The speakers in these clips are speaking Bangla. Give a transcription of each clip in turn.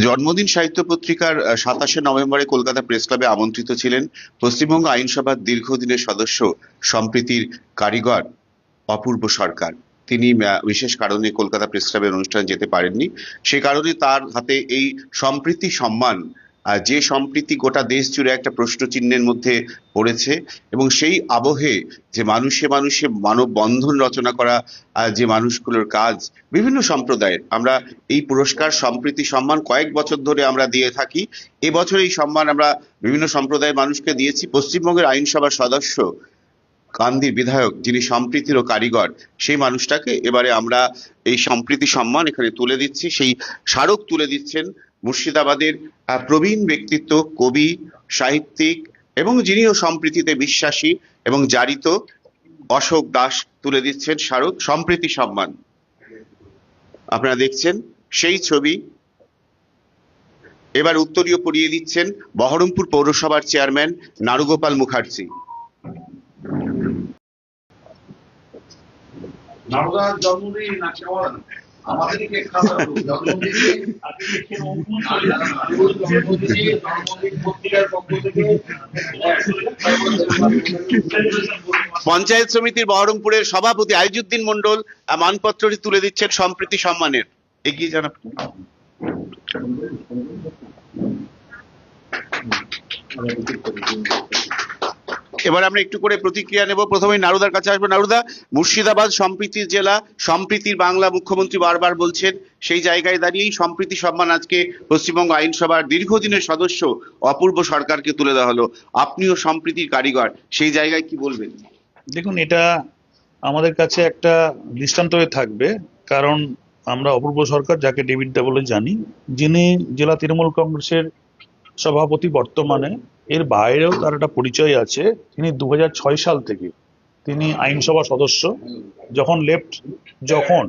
জন্মদিন সাহিত্য পত্রিকার সাতাশে নভেম্বরে কলকাতা প্রেস ক্লাবে আমন্ত্রিত ছিলেন পশ্চিমবঙ্গ আইনসভার দীর্ঘদিনের সদস্য সম্প্রীতির কারিগর অপূর্ব সরকার। তিনি বিশেষ কারণে কলকাতা প্রেস ক্লাবের অনুষ্ঠানে যেতে পারেননি। সে কারণে তার হাতে এই সম্প্রীতি সম্মান যে সম্প্রীতি গোটা দেশ জুড়ে একটা প্রশ্ন চিহ্নের মধ্যে পড়েছে এবং সেই আবহে যে মানুষে মানুষে মানব বন্ধন রচনা করা যে মানুষগুলোর কাজ, বিভিন্ন সম্প্রদায়ের, আমরা এই পুরস্কার, সম্প্রীতি সম্মান কয়েক বছর ধরে আমরা দিয়ে থাকি। এবছর এই সম্মান আমরা বিভিন্ন সম্প্রদায়ের মানুষকে দিয়েছি। পশ্চিমবঙ্গের আইনসভার সদস্য কান্দির বিধায়ক যিনি সম্প্রীতিরও কারিগর, সেই মানুষটাকে এবারে আমরা এই সম্প্রীতি সম্মান এখানে তুলে দিচ্ছি। সেই স্মারক তুলে দিচ্ছেন মুর্শিদাবাদের প্রবীণ ব্যক্তিত্ব, কবি, সাহিত্যিক এবং যিনিও সম্প্রীতিতে বিশ্বাসী এবং জারিত অশোক দাস তুলে দিচ্ছেন স্মারক সম্প্রীতি সম্মান। আপনারা দেখছেন সেই ছবি। এবার উত্তরীয় পড়িয়ে দিচ্ছেন বহরমপুর পৌরসভার চেয়ারম্যান নারুগোপাল মুখার্জি। নবদার জন্মদিন না কেমন পঞ্চায়েত সমিতির বহরমপুরের সভাপতি আইজুদ্দিন মন্ডল মানপত্রটি তুলে দিচ্ছেন সম্প্রীতি সম্মানের। এগিয়ে জানা এবার আমরা একটু করে প্রতিক্রিয়া নেব। প্রথমে নারুদার কাছে আসব। নারুদা, মুর্শিদাবাদ, সম্প্রীতির জেলা, সম্প্রীতির বাংলা মুখ্যমন্ত্রী বারবার বলছেন, সেই জায়গায় দাঁড়িয়েই সম্প্রীতি সম্মান আজকে পশ্চিমবঙ্গ আইনসভার দীর্ঘদিনের সদস্য অপূর্ব সরকারকে তুলে দেওয়া হলো। আপনিও সম্প্রীতির কারিগর, সেই জায়গায় কি বলবেন? দেখুন, এটা আমাদের কাছে একটা দৃষ্টান্ত হয়ে থাকবে, কারণ আমরা অপূর্ব সরকার, যাকে ডেভিড দা বলে জানি, যিনি জেলা তৃণমূল কংগ্রেসের সভাপতি বর্তমানে। এর বাইরেও তার একটা পরিচয় আছে। তিনি দু হাজার ছয় সাল থেকে তিনি আইনসভা সদস্য। যখন লেফট যখন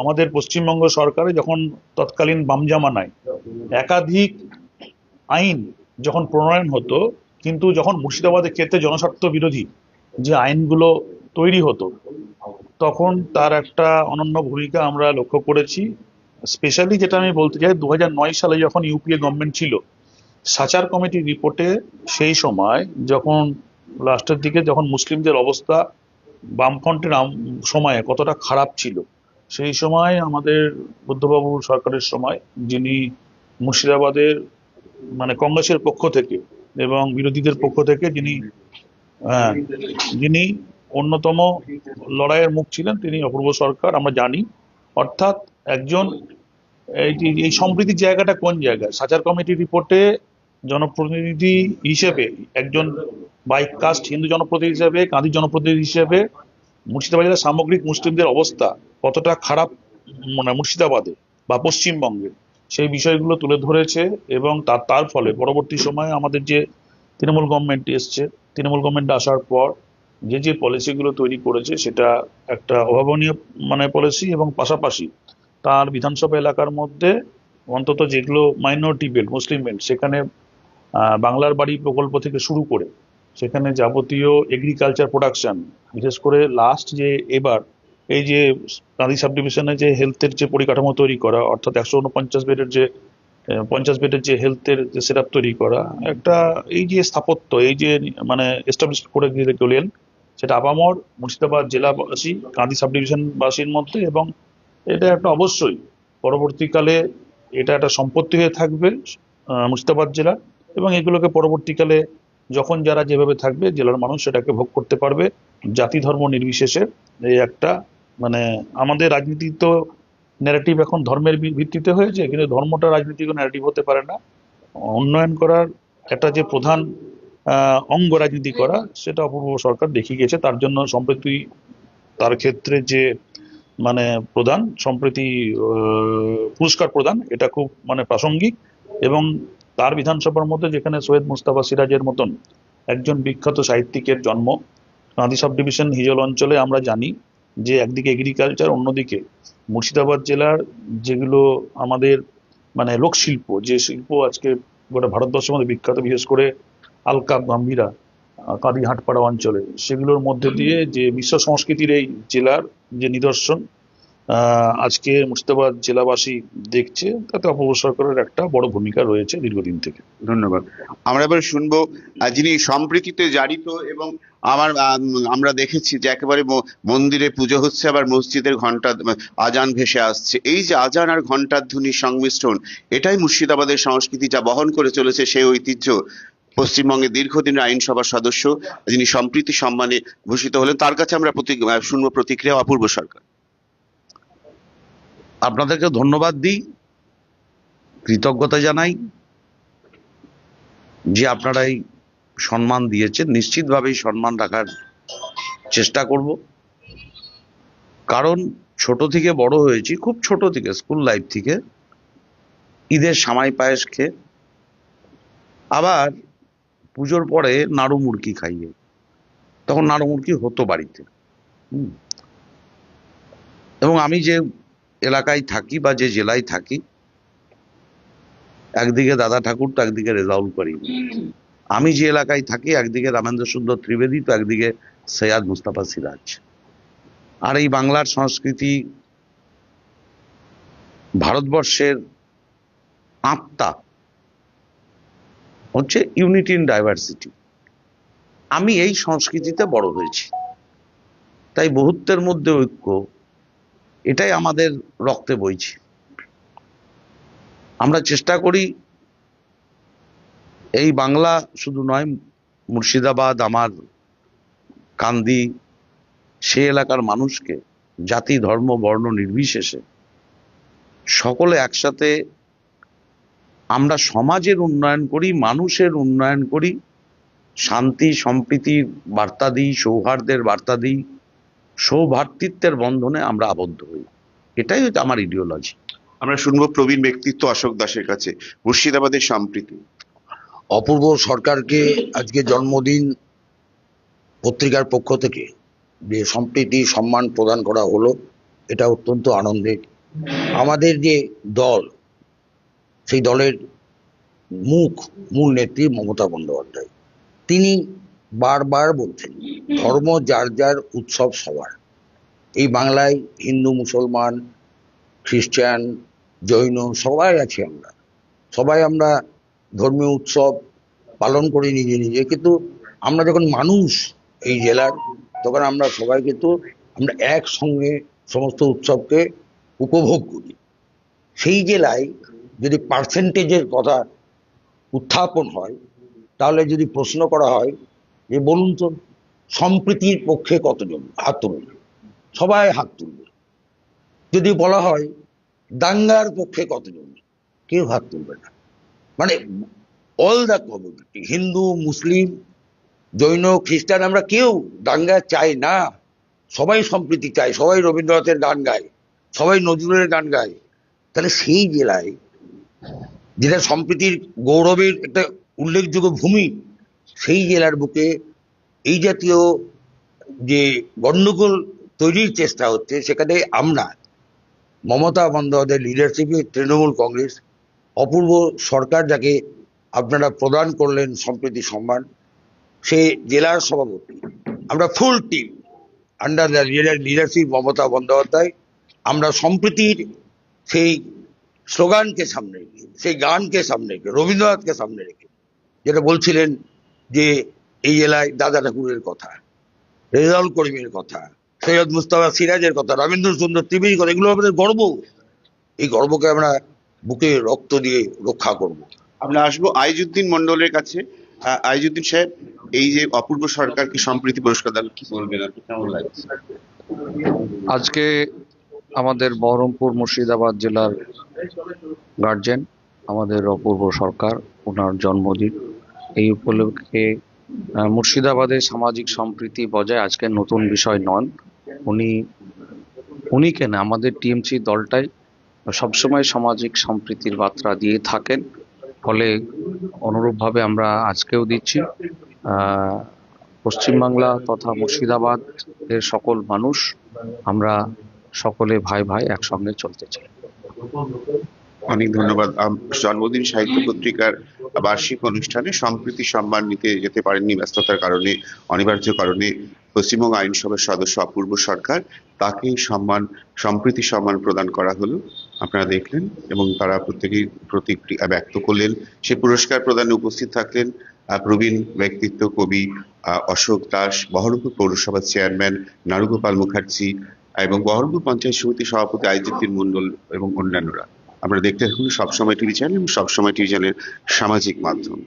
আমাদের পশ্চিমবঙ্গ সরকারে যখন তৎকালীন বাম জামানায় একাধিক আইন যখন প্রণয়ন হতো, কিন্তু যখন মুর্শিদাবাদের ক্ষেত্রে জনস্বার্থ বিরোধী যে আইনগুলো তৈরি হতো, তখন তার একটা অনন্য ভূমিকা আমরা লক্ষ্য করেছি। স্পেশালি যেটা আমি বলতে চাই দু হাজার নয় সালে যখন ইউপিএ গভর্নমেন্ট ছিল সাচার কমিটির রিপোর্টে সেই সময় যখন লাস্টের দিকে যখন মুসলিমদের অবস্থা বামফ্রন্টের সময়ে কতটা খারাপ ছিল সেই সময় আমাদের বুদ্ধবাবু সরকারের সময় যিনি মুর্শিদাবাদের মানে কংগ্রেসের পক্ষ থেকে এবং বিরোধীদের পক্ষ থেকে যিনি হ্যাঁ, যিনি অন্যতম লড়াইয়ের মুখ ছিলেন তিনি অপূর্ব সরকার আমরা জানি। অর্থাৎ একজন এই এই সম্প্রীতির জায়গাটা কোন জায়গায়? সাচার কমিটির রিপোর্টে জনপ্রতিনিধি হিসেবে, একজন বাইক কাস্ট হিন্দু জনপ্রতিনিধি হিসেবে কাঁদি জনপ্রতিনিধি হিসেবে মুর্শিদাবাদ জেলার সামগ্রিক মুসলিমদের অবস্থা কতটা খারাপ মানে মুর্শিদাবাদে বা পশ্চিমবঙ্গে, সেই বিষয়গুলো তুলে ধরেছে এবং তার তার ফলে পরবর্তী সময়ে আমাদের যে তৃণমূল গভর্নমেন্ট এসছে, তৃণমূল গভর্নমেন্ট আসার পর যে যে পলিসিগুলো তৈরি করেছে সেটা একটা অভাবনীয় মানে পলিসি এবং পাশাপাশি তার বিধানসভা এলাকার মধ্যে অন্তত যেগুলো মাইনরিটি বেল্ট মুসলিম বেল্ট সেখানে বাংলার বাড়ি প্রকল্প থেকে শুরু করে সেখানে যাবতীয় এগ্রিকালচার প্রোডাকশন বিশেষ করে লাস্ট যে এবার এই যে কাঁদি সাব ডিভিশনে যে হেলথের যে পরিকাঠামো তৈরি করা, অর্থাৎ একশো উনপঞ্চাশ বেডের যে পঞ্চাশ বেডের যে হেলথের যে সেট তৈরি করা, একটা এই যে স্থাপত্য, এই যে মানে এস্টাবলিশ করে গেলেন সেটা আপামর মুর্শিদাবাদ জেলাবাসী কাঁদি সাব ডিভিশনবাসীর মধ্যে এবং এটা একটা অবশ্যই, পরবর্তীকালে এটা একটা সম্পত্তি হয়ে থাকবে মুর্শিদাবাদ জেলা এবং এগুলোকে পরবর্তীকালে যখন যারা যেভাবে থাকবে, জেলার মানুষ সেটাকে ভোগ করতে পারবে। জাতি ধর্ম নির্বিশেষে এই একটা মানে আমাদের রাজনীতি তো ন্যারেটিভ এখন ধর্মের ভিত্তিতে হয়েছে, কিন্তু ধর্মটা রাজনীতিক ন্যারেটিভ হতে পারে না। উন্নয়ন করার একটা যে প্রধান অঙ্গ রাজনীতি করা, সেটা অপূর্ব সরকার দেখিয়ে গেছে। তার জন্য সম্প্রতি তার ক্ষেত্রে যে মানে প্রদান সম্প্রতি পুরস্কার প্রদান এটা খুব মানে প্রাসঙ্গিক এবং তার বিধানসভার মধ্যে যেখানে সৈয়দ মুস্তাফা সিরাজের মতন একজন বিখ্যাত সাহিত্যিকের জন্ম কাঁদি সাব ডিভিশন হিজল অঞ্চলে আমরা জানি যে একদিকে এগ্রিকালচার অন্যদিকে মুর্শিদাবাদ জেলার যেগুলো আমাদের মানে লোকশিল্প যে শিল্প আজকে গোটা ভারতবর্ষের মধ্যে বিখ্যাত বিশেষ করে আলকা গাম্ভীরা আহ, কাঁদি হাটপাড়া অঞ্চলে সেগুলোর মধ্যে দিয়ে যে বিশ্ব সংস্কৃতির এই জেলার যে নিদর্শন আজকে মুর্শিদাবাদ জেলাবাসী দেখছে, তাতে অপূর্ব সরকারের একটা বড় ভূমিকা রয়েছে দীর্ঘদিন থেকে। ধন্যবাদ। আমরা এবার শুনব যিনি সম্প্রীতিতে জারিত এবং আমার আমরা দেখেছি যে একেবারে মন্দিরে পুজো হচ্ছে, আবার মসজিদের ঘণ্টা আজান ভেসে আসছে। এই যে আজান আর ঘণ্টার ধ্বনির সংমিশ্রণ, এটাই মুর্শিদাবাদের সংস্কৃতি যা বহন করে চলেছে সেই ঐতিহ্য। পশ্চিমবঙ্গে দীর্ঘদিনের আইনসভার সদস্য যিনি সম্প্রীতি সম্মানে ভূষিত হলেন, তার কাছে আমরা প্রতি শুনব প্রতিক্রিয়া অপূর্ব সরকার। আপনাদেরকে ধন্যবাদ দিই, কৃতজ্ঞতা জানাই যে আপনারা এই সম্মান দিয়েছেন। নিশ্চিতভাবেই সম্মান রাখার চেষ্টা করব। কারণ ছোট থেকে বড় হয়েছি, খুব ছোট থেকে, স্কুল লাইফ থেকে। ঈদের সামাই পায়েস খেয়ে, আবার পুজোর পরে নাড়ু মুড়কি খাইয়ে। তখন নাড়ু মুড়কি হতো বাড়িতে। এবং আমি যে এলাকায় থাকি বা যে জেলায় থাকি, একদিকে দাদা ঠাকুর, তো একদিকে রেজাউল করিম। আমি যে এলাকায় থাকি, একদিকে রামেন্দ্র সুন্দর ত্রিবেদী, তো একদিকে সৈয়াদ মুস্তাফা সিরাজ। আর এই বাংলার সংস্কৃতি ভারতবর্ষের আত্মা হচ্ছে ইউনিটি ইন ডাইভার্সিটি আমি এই সংস্কৃতিতে বড় হয়েছি। তাই বহুত্বের মধ্যে ঐক্য এটাই আমাদের রক্তে বইছে। আমরা চেষ্টা করি এই বাংলা শুধু নয়, মুর্শিদাবাদ, আমার কান্দি, সে এলাকার মানুষকে, জাতি, ধর্ম, বর্ণ নির্বিশেষে সকলে একসাথে আমরা সমাজের উন্নয়ন করি, মানুষের উন্নয়ন করি, শান্তি সম্প্রীতির বার্তা দিই সৌহার্দ্যের বার্তা দিই সৌভ্রাতৃত্বের বন্ধনে আমরা আবদ্ধ হই। এটাই হচ্ছে আমার ইডিওলজি আমরা শুনব প্রবীণ ব্যক্তিত্ব অশোক দাসের কাছে মুর্শিদাবাদের সম্প্রীতি। অপূর্ব সরকারকে আজকে জন্মদিন পত্রিকার পক্ষ থেকে যে সম্প্রীতি সম্মান প্রদান করা হলো এটা অত্যন্ত আনন্দের। আমাদের যে দল সেই দলের মুখ মূল নেত্রী মমতা বন্দ্যোপাধ্যায়। তিনি বারবার বলছেন ধর্ম যার যার উৎসব সবার। এই বাংলায় হিন্দু, মুসলমান, খ্রিস্টান, জৈন সবাই আছি আমরা। সবাই আমরা ধর্মীয় উৎসব পালন করি নিজে নিজে। কিন্তু আমরা যখন মানুষ এই জেলার, তখন আমরা সবাই কিন্তু আমরা একসঙ্গে সমস্ত উৎসবকে উপভোগ করি। সেই জেলায় যদি পার্সেন্টেজের কথা উত্থাপন হয়, তাহলে যদি প্রশ্ন করা হয় যে বলুন তো, সম্প্রীতির পক্ষে কতজন? হাত তুলবে সবাই হাত তুলবে। যদি বলা হয়, দাঙ্গার পক্ষে কতজন? কেউ হাত তুলবে না। মানে all the community Hindu, Muslim, Jain, খ্রিস্টান, আমরা কেউ দাঙ্গা চাই না। সবাই সম্প্রীতি চায় সবাই রবীন্দ্রনাথের গান গায়। সবাই নজরুলের গান গায়। তাহলে সেই জেলায়, যেটা সম্প্রীতির গৌরবের একটা উল্লেখযোগ্য ভূমি সেই জেলার বুকে এই জাতীয় যে গণ্ডগোল তৈরির চেষ্টা হচ্ছে, সেখানে আমরা মমতা বন্দ্যোপাধ্যায়ের লিডারশিপে তৃণমূল কংগ্রেস, অপূর্ব সরকার যাকে আপনারা প্রদান করলেন সম্প্রীতি সম্মান, সে জেলার সভাপতি। আমরা full team under the leadership Mamata Bandyopadhyay, আমরা সম্প্রীতির সেই স্লোগানকে সামনে রেখে, সেই গানকে সামনে রেখে, রবীন্দ্রনাথকে সামনে রেখে, যেটা বলছিলেন যে এই জেলায় দাদা ঠাকুরের কথা রেজাউল করিমের কথা সৈয়দ মুস্তাফা সিরাজের কথা রবীন্দ্র সুন্দর ত্রিবেদীর কথা এগুলো আমাদের গর্ব। এই গর্বকে আমরা বুকে রক্ত দিয়ে রক্ষা করব। আমরা আসব আইজুদ্দিন মন্ডলের কাছে। আইজুদ্দিন সাহেব এই যে অপূর্ব সরকারকে সম্প্রীতি পুরস্কার দেন কি বলবেন আপনি? কেমন লাগছে? আজকে আমাদের বহরমপুর মুর্শিদাবাদ জেলার গার্জেন আমাদের অপূর্ব সরকার ওনার জন্মদিন। এই উপলক্ষে মুর্শিদাবাদের সামাজিক সম্প্রীতি বজায় আজকের নতুন বিষয় নন। উনি উনি কেন? আমাদের টিএমসি দলটাই সবসময় সামাজিক সম্প্রীতির বার্তা দিয়ে থাকেন। ফলে অনুরূপভাবে আমরা আজকেও দিচ্ছি পশ্চিমবাংলা তথা মুর্শিদাবাদ এর সকল মানুষ, আমরা সকলে ভাই ভাই একসঙ্গে চলতে চাই। অনেক ধন্যবাদ। জন্মদিন সাহিত্য পত্রিকার বার্ষিক অনুষ্ঠানে সম্প্রীতি সম্মান নিতে যেতে পারেননি ব্যস্ততার কারণে, অনিবার্য কারণে পশ্চিমবঙ্গ আইনসভার সদস্য অপূর্ব সরকার, তাকে সম্মান, সম্প্রীতি সম্মান প্রদান করা হলো। আপনারা দেখলেন এবং তারা প্রত্যেকেই প্রতিক্রিয়া ব্যক্ত করলেন। সে পুরস্কার প্রদানে উপস্থিত থাকলেন প্রবীণ ব্যক্তিত্ব, কবি অশোক দাস, বহরমপুর পৌরসভার চেয়ারম্যান নারুগোপাল মুখার্জি এবং বহরমপুর পঞ্চায়েত সমিতির সভাপতি আইজিদ্দিন মন্ডল এবং অন্যান্যরা। আমরা দেখতে থাকুন সবসময় টিভি চ্যানেল এবং সবসময় টিভি চ্যানেলের সামাজিক মাধ্যম।